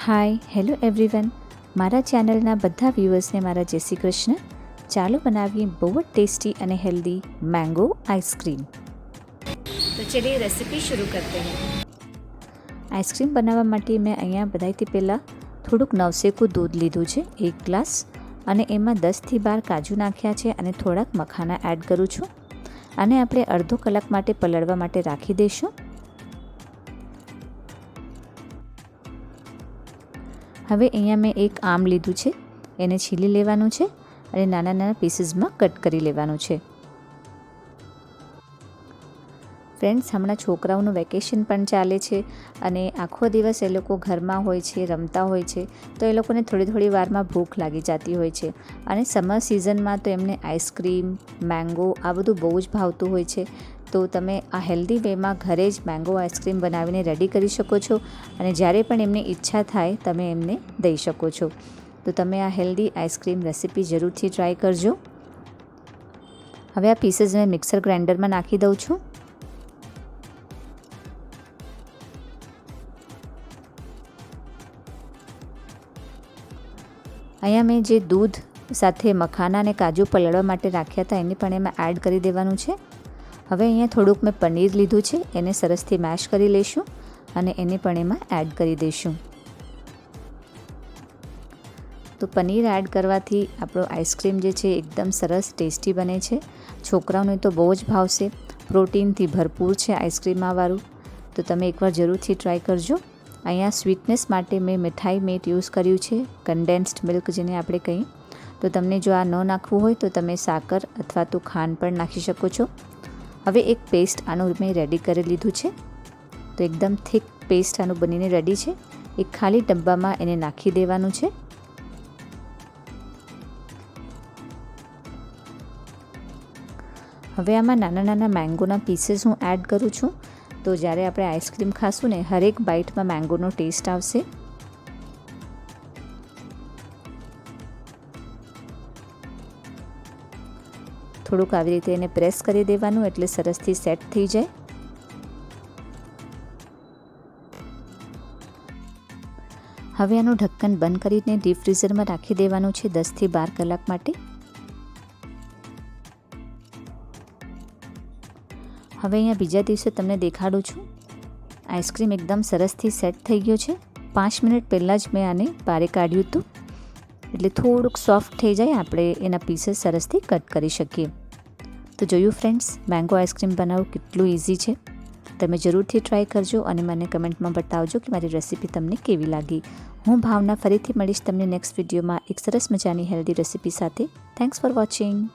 Hi hello everyone મારા ચેનલના બધા વ્યૂઅર્સને મારા જય શ્રી કૃષ્ણ. ચાલો બનાવીએ બહુ જ ટેસ્ટી અને હેલ્ધી મેંગો આઈસક્રીમ તો ચલીએ રેસીપી શરૂ કરતે હૈ. આઈસ્ક્રીમ બનાવવા માટે મેં અહીંયા બધાથી પહેલાં થોડુંક નવસેકું દૂધ લીધું છે એક ગ્લાસ અને એમાં દસથી બાર કાજુ નાખ્યા છે અને થોડાક મખાના એડ કરું છું. અને આપણે અડધો કલાક માટે પલળવા માટે રાખી દઈશું. હવે અહીંયા મેં એક આમ લીધું છે, એને છીલી લેવાનું છે અને નાના નાના પીસીસમાં કટ કરી લેવાનું છે. ફ્રેન્ડ્સ, હમણાં છોકરાઓનું વેકેશન પણ ચાલે છે અને આખો દિવસ એ લોકો ઘરમાં હોય છે, રમતા હોય છે, તો એ લોકોને થોડી થોડી વારમાં ભૂખ લાગી જતી હોય છે અને સમર સિઝનમાં તો એમને આઈસ્ક્રીમ, મેંગો આ બધું બહુ જ ભાવતું હોય છે. તો તમે આ હેલ્ધી વેમાં ઘરે જ મેંગો આઈસ્ક્રીમ બનાવીને રેડી કરી શકો છો અને જ્યારે પણ એમની ઈચ્છા થાય તમે એમને દઈ શકો છો. તો તમે આ હેલ્ધી આઈસ્ક્રીમ રેસીપી જરૂરથી ટ્રાય કરજો. હવે આ પીસીસ મેં મિક્સર ગ્રાઇન્ડરમાં નાખી દઉં છું. અહીંયા મેં જે દૂધ સાથે મખાના અને કાજુ પલળવા માટે રાખ્યા હતા એને પણ એમાં એડ કરી દેવાનું છે. હવે અહીંયા થોડુંક મેં પનીર લીધું છે, એને સરસથી મેશ કરી લઈશું અને એને પણ એમાં એડ કરી દઈશું. તો પનીર એડ કરવાથી આપણો આઈસ્ક્રીમ જે છે, એકદમ સરસ ટેસ્ટી બને છે. છોકરાઓને તો બહુ જ ભાવશે. પ્રોટીનથી ભરપૂર છે આઈસ્ક્રીમવાળું તો તમે એકવાર જરૂરથી ટ્રાય કરજો. અહીંયા સ્વીટનેસ માટે મેં મીઠાઈ મેટ યુઝ કર્યું છે કન્ડેન્સ્ડ મિલ્ક જેને આપણે કહીએ. તો તમને જો આ ન નાખવું હોય તો તમે સાકર અથવા તો ખાંડ પણ નાખી શકો છો. હવે એક પેસ્ટ આનું મેં રેડી કરી લીધું છે. તો એકદમ થીક પેસ્ટ આનું બનીને રેડી છે. એક ખાલી ડબ્બામાં એને નાખી દેવાનું છે. હવે આમાં નાના નાના મેંગોના પીસીસ હું એડ કરું છું. તો જ્યારે આપણે આઈસ્ક્રીમ ખાશું ને, હરેક બાઇટમાં મેંગોનો ટેસ્ટ આવશે. થોડુંક આવી રીતે એને પ્રેસ કરી દેવાનું એટલે સરસથી સેટ થઈ જાય. હવે આનું ઢક્કન બંધ કરીને ડીપ ફ્રીઝરમાં રાખી દેવાનું છે દસથી બાર કલાક માટે. હવે અહીંયા બીજા દિવસે તમને દેખાડું છું. આઈસ્ક્રીમ એકદમ સરસથી સેટ થઈ ગયો છે. પાંચ મિનિટ પહેલાં જ મેં આને બારે કાઢ્યું હતું. એટલે થોડુંક સોફ્ટ થઈ જાય, આપણે એના પીસીસ સરસથી કટ કરી શકીએ. તો જોયું ફ્રેન્ડ્સ મેંગો આઈસ્ક્રીમ બનાવવું કેટલું ઇઝી છે? તમે જરૂરથી ટ્રાય કરજો અને મને કમેન્ટમાં બતાવજો કે મારી રેસીપી તમને કેવી લાગી. હું ભાવના ફરીથી મળીશ તમને નેક્સ્ટ વિડીયોમાં એક સરસ મજાની હેલ્ધી રેસીપી સાથે. Thanks for watching